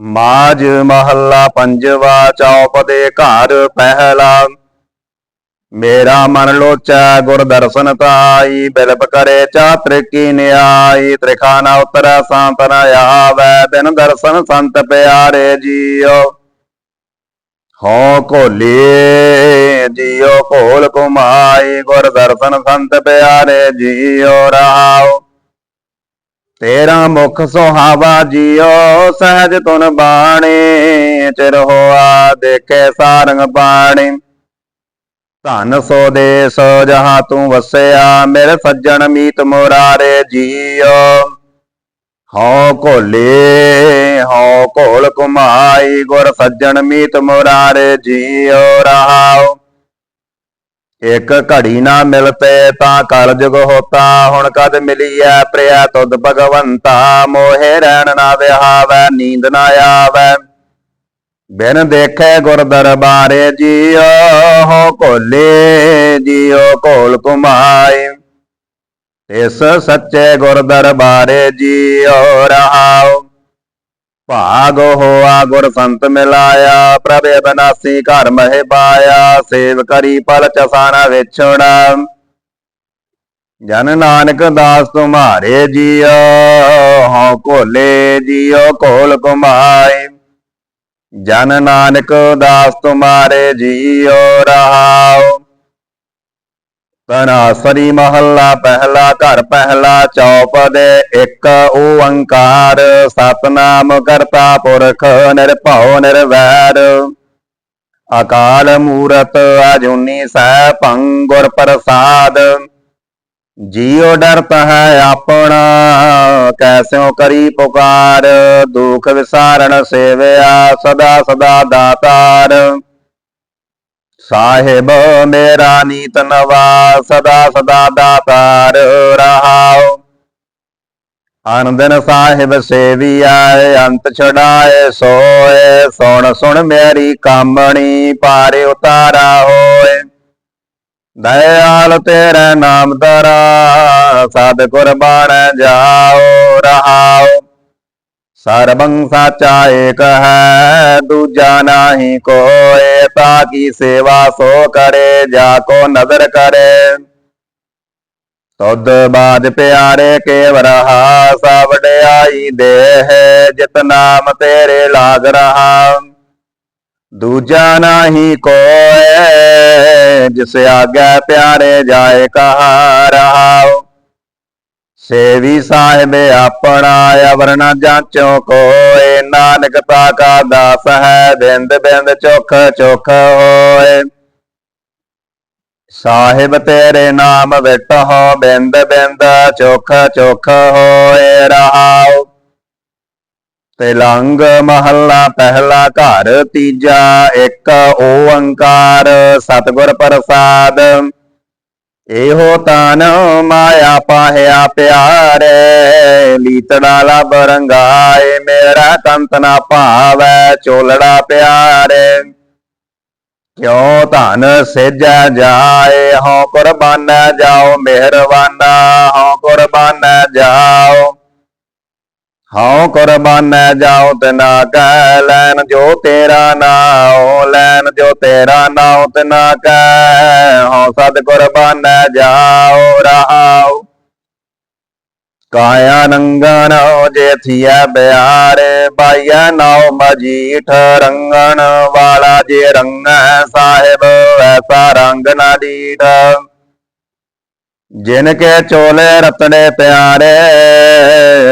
ਮਾਜ ਮਹੱਲਾ ਪੰਜਵਾ ਚੌਪ ਦੇ ਘਰ ਪਹਿਲਾ। ਮੇਰਾ ਮਨ ਲੋਚੈ ਗੁਰ ਦਰਸ਼ਨ ਤਾਈ ਬਿਲਪ ਕਰੇ ਚਾਤ੍ਰ ਕੀ ਨਿਆਈ ਤ੍ਰਿਖਾਨਾ ਉਤਰੈ ਸੰਤਨ ਆਵੈ, ਬਿਨ ਦਰਸ਼ਨ ਸੰਤ ਪਿਆਰੇ ਜੀਓ। ਹੋ ਕੋਲੇ ਜੀਓ ਕੋਲ ਕੁਮਾਈ ਗੁਰ ਦਰਸ਼ਨ ਸੰਤ ਪਿਆਰੇ ਜੀਓ, ਰਾਓ। ਤੇਰਾ ਮੁਖ ਸੁਹਾਵਾ ਜੀਓ, ਸਹਿਜ ਤੁਨ ਬਾਣੀ, ਚਿਰ ਹੋਆ ਦੇਖੇ ਸਾਰੰਗ ਬਾਣੀ। ਧਨ ਸੋ ਦੇਸ ਜਹਾਂ ਤੂੰ ਵਸਿਆ, ਮੇਰੇ ਸੱਜਣ ਮੀਤ ਮੁਰਾਰੇ ਜੀਓ। ਹਉ ਕੋਲੇ ਹਉ ਕੋਲ ਕੁਮਾਈ ਗੁਰ ਸੱਜਣ ਮੀਤ ਮੁਰਾਰੇ ਜੀਓ, ਰਹਾਉ। ਇਕ ਘੜੀ ਨਾ ਮਿਲਤੇ ਤਾਂ ਕਲਯੁਗ ਹੋਤਾ ਹੁਣ ਕਦ ਮਿਲੀਐ ਪ੍ਰਿਆ ਤੁਧ ਭਗਵੰਤਾ? ਮੋਹਿ ਰਹਿਣ ਨਾ ਵਿਹਾਵੈ, ਨੀਂਦ ਨਾ ਆਵੈ। ਬਿਨ ਦੇਖੇ ਗੁਰ ਦਰਬਾਰੇ ਜੀਓ, ਹੋ ਕੋਲੇ ਜੀਓ ਕੋਲ ਕੁਮਾਈ ਇਸ ਸੱਚੇ ਗੁਰ ਦਰਬਾਰੇ ਜੀਓ ਰਹਾਓ। ਭਾਗ ਹੋਆ, ਗੁਰ ਸੰਤ ਮਿਲਾਇਆ, ਪ੍ਰਭ ਬਨਾਸੀ ਘਰ ਮਹਿ ਪਾਇਆ, ਸੇਵ ਕਰੀ ਪਲ ਚਸਾਨਾ ਵਿਛੜਾ ਜਨ ਨਾਨਕ ਦਾਸ ਤੁਮਾਰੇ ਜੀਓ, ਹਉ ਕੋਲੇ ਜੀਓ, ਕੋਲ ਕੁਮਾਈ ਜਨ ਨਾਨਕ ਦਾਸ ਤੁਮਾਰੇ ਜੀਓ, ਰਹਾਓ। ਤਨਾਸਰੀ ਮਹੱਲਾ, ਪਹਿਲਾ ਘਰ, ਪਹਿਲਾ ਚੌਪ ਦੇ ਇੱਕ ਓੰਕਾਰ। ਸਤਨਾਮ ਕਰਤਾ ਪੁਰਖ ਨਿਰਭਉ ਨਿਰਵੈਰ। ਅਕਾਲ ਮੂਰਤ ਅਜੂਨੀ ਸਹਿ ਭੰਗੁਰ ਪ੍ਰਸਾਦ। ਜੀਉ ਡਰਤ ਹੈ ਆਪਣਾ ਕੈਸਿਓ ਕਰੀ ਪੁਕਾਰ। ਦੁਖ ਵਿਸਾਰਣ ਸੇਵਿਆ ਸਦਾ ਸਦਾ ਦਾਤਾਰ। ਸਾਹਿਬ ਮੇਰਾ ਨੀਤ ਨਵਾ ਸਦਾ ਸਦਾ ਦਾਤਾਰ ਰਹਾਉ ਆਨੰਦਨ ਸਾਹਿਬ ਸੇਵੀ ਆਏ, ਅੰਤ ਛਡਾਏ, ਸੋਏ, ਸੁਣ ਸੁਣ ਮੇਰੀ ਕਾਮਣੀ ਪਾਰੇ ਉਤਾਰਾ ਹੋਏ। ਦਇਆਲ ਤੇਰਾ ਨਾਮ ਦਰਾ ਸਦ ਕੁਰਬਾਨ ਜਾਓ, ਰਹਾਓ। ਸਰਬੰ ਸਾਚਾ ਏਕ ਹੈ, ਦੂਜਾ ਨਾਹੀ ਕੋਏ, ਤਾ ਕੀ ਸੇਵਾ ਸੋ ਕਰੇ, ਜਾ ਕੋ ਨਜ਼ਰ ਕਰੇ। ਤੁਧ ਬਾਦ ਪਿਆਰੇ ਕੇ ਰਹਾ, ਸਭ ਵਡਿਆਈ ਦੇਹ, ਜਿਤ ਨਾਮ ਤੇਰੇ ਲਾਗ ਰਹਾ। ਦੂਜਾ ਨਾਹੀ ਕੋਏ, ਜਿਸ ਆਗੇ ਪਿਆਰੇ ਜਾਏ ਕਹਾ ਰਹਾਉ ਸੇਵੀ ਸਾਹਿਬ ਆਪਣਾ ਅਵਰ ਜਾਂਚੋ ਕੋਏ। ਨਾਨਕ ਤਾ ਕਾ ਦਾਸ ਹੈ, ਬਿੰਦ ਬਿੰਦ ਚੋਖ ਚੋਖ ਹੋਏ। ਸਾਹਿਬ ਤੇਰੇ ਨਾਮ ਵਿਟ ਹੋ ਬਿੰਦ ਬਿੰਦ ਚੋਖ ਚੋਖ ਹੋਏ ਰਹਾਉ। ਤਿਲੰਗ ਮਹੱਲਾ ਪਹਿਲਾ ਘਰ ਤੀਜਾ, ਇੱਕ ਓੰਕਾਰ ਸਤਿਗੁਰ ਪ੍ਰਸਾਦ। ਇਹੋ ਤਨ ਮਾਇਆ ਪਾਹਿਆ ਪਿਆਰੇ, ਲੀਤੜਾ ਲਬ ਰੰਗਾਏ, ਮੇਰਾ ਕੰਤ ਨਾ ਭਾਵੈ ਚੋਲੜਾ ਪਿਆਰੇ। ਕਿਉ ਧਨ ਸੇਜੈ ਜਾਏ, ਹਉ ਕੁਰਬਾਨ ਜਾਓ, ਮਿਹਰਬਾਨਾ, ਹਉ ਕੁਰਬਾਨ ਜਾਓ। ਹਉ ਕੁਰਬਾਨ ਜਾਓ ਤਨਾ ਕੈ ਲੈਨ ਜੋ ਤੇਰਾ ਨਾਉ ਲੈਨ ਜੋ ਤੇਰਾ ਨਾਉ ਤਨਾ ਕੈ ਹਉ ਸਦ ਕੁਰਬਾਨ ਜਾਓ ਰਹਾਉ। ਕਾਇਆ ਨੰਗਨ ਜੇਥੀਐ ਬਿਆਰੇ, ਬਾਈਐ ਨਾਉ ਮਜੀਠ ਰੰਗਣ ਵਾਲਾ ਜੇ ਰੰਗੈ ਸਾਹਿਬ, ਐਸਾ ਰੰਗ ਨਾ ਡੀਠ ਜਿਨ ਕੇ ਚੋਲੇ ਰਤਨੇ ਪਿਆਰੇ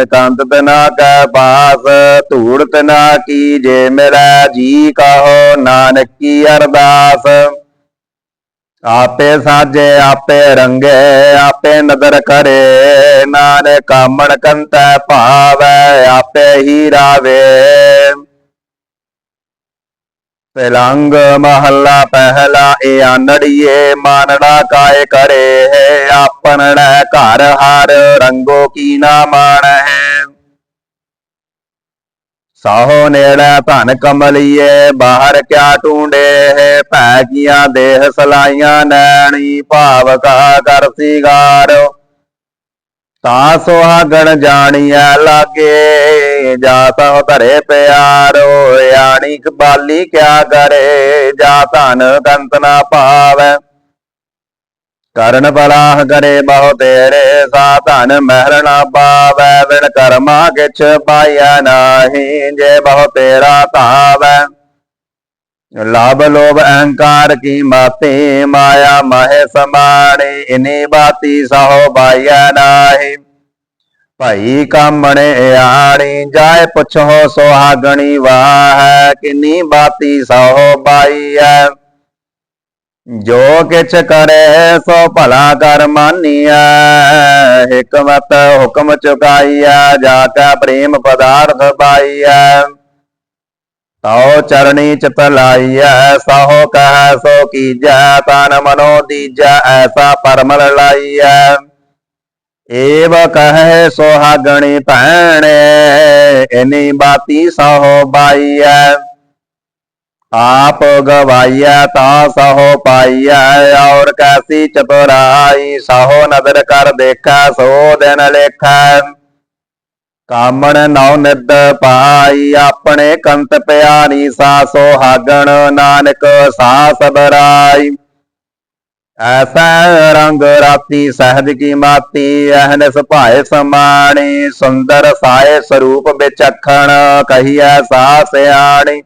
ਕੰਤ ਤਨਾ ਕੈ ਪਾਸ ਧੂੜ ਤਨਾ ਕੀ ਜੇ ਮੇਰਾ ਜੀ ਕਹੋ ਨਾਨਕ ਕੀ ਅਰਦਾਸ। ਆਪੇ ਸਾਜੇ, ਆਪੇ ਰੰਗੇ, ਆਪੇ ਨਦਰ ਕਰੇ, ਨਾਨਕ ਕਾਮਣ ਕੰਤੈ ਭਾਵੈ, ਆਪੇ ਹੀ ਰਾਵੇ। ਤਿਲੰਗ ਮਹੱਲਾ ਪਹਿਲਾ ਇਹ ਆਨੜੀਏ ਮਾਨੜਾ ਕਾਇ ਕਰੇ ਹੈ ਆਪਣੜਾ ਘਰ ਹਰ, ਰੰਗੋ ਕੀ ਨਾ ਮਾਣ ਹੈ। ਸਾਹੋ ਨੇੜਾ ਧਨ ਕਮਲੀਏ, ਬਾਹਰ ਕਿਆ ਟੂੰਡੇ ਹੈ, ਭੈ ਕੀਆਂ ਦੇਹ ਸਲਾਈਆਂ, ਨੈਣੀ ਭਾਵ ਕਾ ਕਰ ਸਿਗਾਰ। ਤਾ ਸੁਹਾਗਣ ਜਾਣੀਐ ਲਾਗੇ, ਜਾ ਤਾ ਧਰੇ ਪਿਆਰੋ ਆਣੀ ਕਬਾਲੀ ਕਿਆ ਕਰੇ, ਜਾ ਧਨ ਕੰਤ ਨਾ ਪਾਵੈ ਕਰਨ ਬਲਾਹ ਕਰੇ ਬਹੁ ਤੇਰੇ, ਸਾ ਧਨ ਮਹਿਰ ਨਾ ਪਾਵੈ, ਬਿਨ ਕਰਮਾ ਕਿਛ ਪਾਇਆ ਨਾਹੀ, ਜੇ ਬਹੁ ਤੇਰਾ ਧਾਵੈ। ਲਾਭ ਲੋਭ ਅਹੰਕਾਰ ਕੀ ਮਾਤੇ, ਮਾਇਆ ਮਹਿ ਸਮਾਣੇ ਇਨੇ ਬਾਤੀ ਸਹੋ ਬਾਇਆ ਨਾਹੀ। ਭਾਈ ਕਾਮਣੇ ਆਣੀ, ਜਾਏ ਪੁੱਛੋ ਸੁਹਾਗਣੀ ਵਾਹ, ਕਿੰਨੀ ਬਾਤੀ ਸਹੋ ਬਾਈਐ। ਜੋ ਕਿਛ ਕਰੇ ਸੋ ਭਲਾ ਕਰ ਮਾਨੀਐ, ਹਕਮਤ ਹੁਕਮ ਚੁਕਾਈਐ, ਜਾ ਕੈ ਪ੍ਰੇਮ ਪਦਾਰਥ ਪਾਈਐ। ਤਉ ਚਰਣੀ ਚਿਤ ਲਾਈਐ ਸਾਹੋ ਕਹੈ, ਸੋ ਕੀਜੈ, ਤਨ ਮਨੋ ਦੀਜੈ, ਐਸਾ ਪਰਮਲ ਲਾਈਐ। ਏਵ ਕਹੈ ਸੁਹਾਗਣੀ ਭੈਣੇ, ਇਨੀ ਬਾਤੀ ਸਾਹੋ ਬਾਈਐ। ਆਪ ਗਵਾਈਐ, ਤਾ ਸਹੋ ਪਾਈਐ, ਔਰ ਕੈਸੀ ਚਤੁਰਾਈ, ਸਹੁ ਨਦਰ ਕਰ ਦੇਖੈ, ਸੋ ਦਿਨ ਲੇਖੈ। ਕਾਮਣ ਨਉ ਨਿਦ ਪਾਈ, ਆਪਣੇ ਕੰਤ ਪਿਆਰੀ ਸਾ ਸੁਹਾਗਣ ਨਾਨਕ ਸਾ ਸਬਰਾਈ ਐਸਾ ਰੰਗ ਰਾਤੀ ਸਹਿਜ ਕੀ ਮਾਤੀ ਅਹਨਸ ਭਾਏ ਸਮਾਣੀ, ਸੁੰਦਰ ਸਾਏ ਸਰੂਪ ਵਿਚਖਣ ਕਹੀਐ ਸਾ ਸਿਆਣੀ।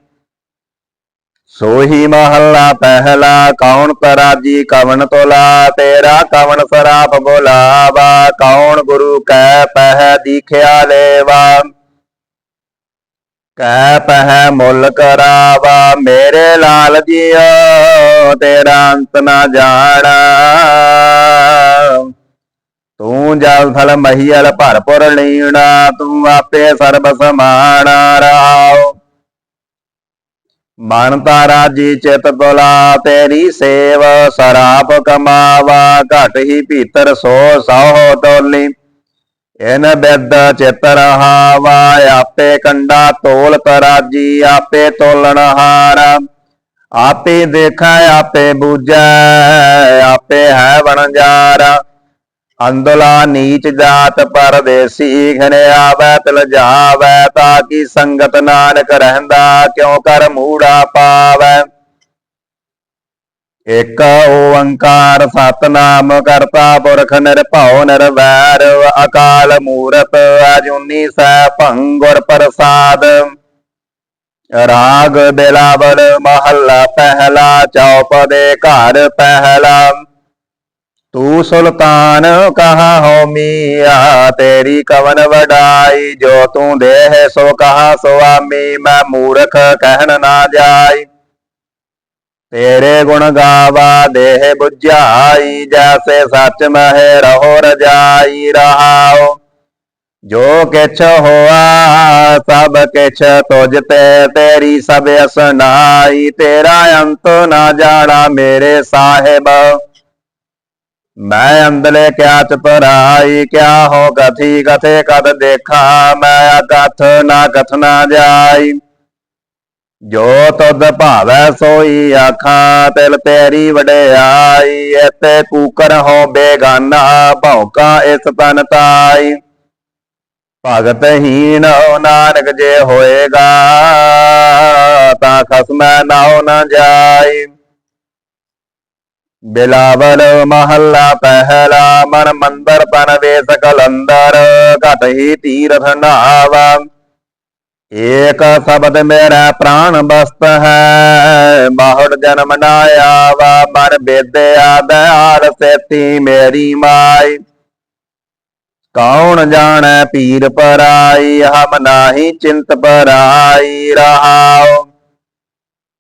ਸੋਹੀ ਮਹੱਲਾ ਪਹਿਲਾ, ਕੌਣ ਤਰਾਜੀ ਕਵਨ ਤੋਲਾ? ਤੇਰਾ ਕਵਨ ਸਰਾਪ ਬੋਲਾਵਾ? ਕੌਣ ਗੁਰੂ ਕੈ ਪਹਿ ਦੀਖਿਆ ਲੇਵਾ ਕੈ ਪਹਿ ਮੁੱਲ ਕਰਾਵਾ? ਮੇਰੇ ਲਾਲ ਜੀਓ, ਤੇਰਾ ਅੰਤ ਨਾ ਜਾਣਾ। ਤੂੰ ਜਲ ਥਲ ਮਹੀਲ ਭਰਪੁਰ ਲੀਣਾ, ਤੂੰ ਆਪੇ ਸਰਬ ਸਮਾਣਾ ਰਾਓ। ਮਨ ਤਾਰਾ ਜੀ ਚਿਤ ਬੁਲਾ, ਤੇਰੀ ਸੇਵ ਸਰਾਪ ਕਮਾਵਾ, ਘਟ ਹੀ ਭੀਤਰ ਸੋ ਸਹੁ ਤੋਲੀ ਇਨ ਬਿਦ ਚਿਤ ਰਹਾਵਾ, ਆਪੇ ਕੰਡਾ ਤੋਲ ਤਰਾਜੀ, ਆਪੇ ਤੋਲਣ ਹਾਰ। ਆਪੇ ਦੇਖੈ, ਆਪੇ ਬੂਝੈ, ਆਪੇ ਹੈ ਵਣਜਾਰਾ। ਅੰਦਲਾ ਨੀਚ ਜਾਤ ਪਰਦੇਸੀ ਘਨੇ ਤਿਲ ਜਾਵੈ ਤਾਂ ਕੀ ਸੰਗਤ ਨਾਨਕ ਰਹਿੰਦਾ ਕਿਉ ਕਰ ਮੂੜਾ ਪਾਵੈ। ਇਕ ਓੰਕਾਰ ਸਤਨਾਮ ਕਰਤਾ ਪੁਰਖ ਨਿਰਭਉ ਨਿਰਵੈਰ, ਅਕਾਲ ਮੂਰਤ ਅਜੂਨੀ ਸੈ ਭੰਗੁਰ ਪ੍ਰਸਾਦ। ਰਾਗ ਬਿਲਾਵਲ ਮਹੱਲਾ ਪਹਿਲਾ ਚੌਪਦੇ ਘਰ ਪਹਿਲਾ। ਤੂੰ ਸੁਲਤਾਨ ਕਹਾ ਹੋ ਮੀਆ ਤੇਰੀ ਕਵਨ ਵਡਾਈ ਜੋ ਤੂੰ ਦੇਹ ਸੋ ਕਹਾ ਸੁਆਮੀ ਮੈਂ ਮੂਰਖ ਕਹਿਣ ਨਾ ਜਾਈ ਤੇਰੇ ਗੁਣ ਗਾਵਾ ਦੇਹ 부ਝਾਈ ਜੈਸੇ ਸੱਚ ਮਹਿ ਰਹੋ ਰਜਾਈ ਰਹਾਓ ਜੋ ਕਿਛ ਹੋਆ ਸਭ ਕਿਛ ਤੁਝ ਤੇ ਤੇਰੀ ਸਭ ਅਸਨਾਈ ਤੇਰਾ ਅੰਤ ਨਾ ਜਾਣਾ ਮੇਰੇ ਸਾਹਿਬ ਮੈਂ ਅੰਦਲੇ ਕਿਆ ਚਤੁਰਾਈ ਕਿਆ ਹੋ ਗਥੀ ਕਥੇ ਕਦ ਦੇਖਾ, ਮੈਂ ਅਕਥ ਨਾ ਕਥਨਾ ਜਾਈ। ਜੋ ਤੁਧ ਭਾਵੈ ਸੋਈ ਆਖਾਂ, ਤਿਲ ਤੇਰੀ ਵਡਿਆਈ ਐਤੇ ਕੂਕਰ ਹੋ ਬੇਗਾਨਾ, ਭੌਕਾ ਇਸ ਤਨ ਤਾਈ। ਭਗਤ ਹੀਨ ਨਾਨਕ ਜੇ ਹੋਏਗਾ, ਤਾਂ ਖਸਮੈ ਨਾਉ ਨਾ ਜਾਈ। ਬਿਲਾਵਲ ਮਹੱਲਾ ਪਹਿਲਾ ਮਨ ਮੰਦਰ ਪਨ ਵੇਸ ਕਲੰਦਰ ਘਟ ਹੀ ਤੀਰਥ ਨਾਵਾ। ਏਕ ਸ਼ਬਦ ਮੇਰਾ ਪ੍ਰਾਣ ਬਸਤ ਹੈ ਬਾਹੜ ਜਨਮ ਨਾ ਆਵਾ, ਮਨ ਬੇਦਿਆ ਦਇਆਲ ਸੇਤੀ ਮੇਰੀ ਮਾਈ। ਕੌਣ ਜਾਣੈ ਪੀਰ ਪਰਾਈ, ਹਮ ਨਾਹੀ ਚਿੰਤ ਪਰਾਈ ਰਹਾਉ।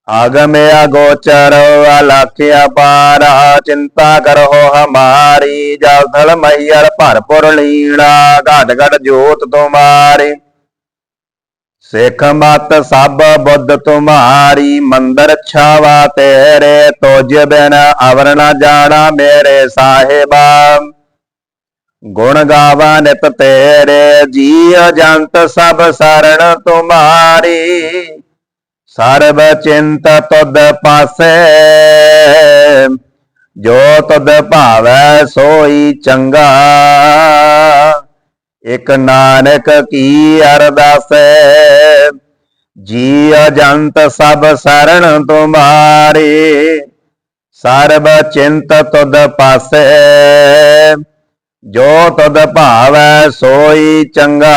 ਆਗਮੇ ਅਗੋਚਰ ਅਲਖਿਆ ਪਾਰਾ, ਚਿੰਤਾ ਕਰੋ ਹਮਾਰੀ ਜਲ ਥਲ ਮਈਰ ਭਰਪੁਰ ਲੀਣਾ ਘਟ ਘਟ ਜੋਤ ਤੁਮਾਰੀ। ਸਿੱਖ ਮਤ ਸਭ ਬੁੱਧ ਤੁਮਾਰੀ, ਮੰਦਰ ਛਾਵਾ ਤੇਰੇ ਤੋਜ ਬਿਨ, ਅਵਰ ਨਾ ਜਾਣਾ ਮੇਰੇ ਸਾਹਿਬਾ। ਗੁਣ ਗਾਵਾ ਨਿਤ ਤੇਰੇ ਜੀਵ ਜੰਤ ਸਭ ਸਰਣ ਤੁਮਾਰੀ। ਸਰਬ ਚਿੰਤ ਤੁਧ ਪਾਸੇ, ਜੋ ਤੁਧ ਭਾਵੈ ਸੋਈ ਚੰਗਾ। ਇਕ ਨਾਨਕ ਕੀ ਅਰਦਾਸੈ ਜੀ ਅਜੰਤ ਸਭ ਸਰਣ ਤੁਮਾਰੇ। ਸਰਬ ਚਿੰਤ ਤੁਧ ਪਾਸੇ, ਜੋ ਤੁਧ ਭਾਵੈ ਸੋਈ ਚੰਗਾ।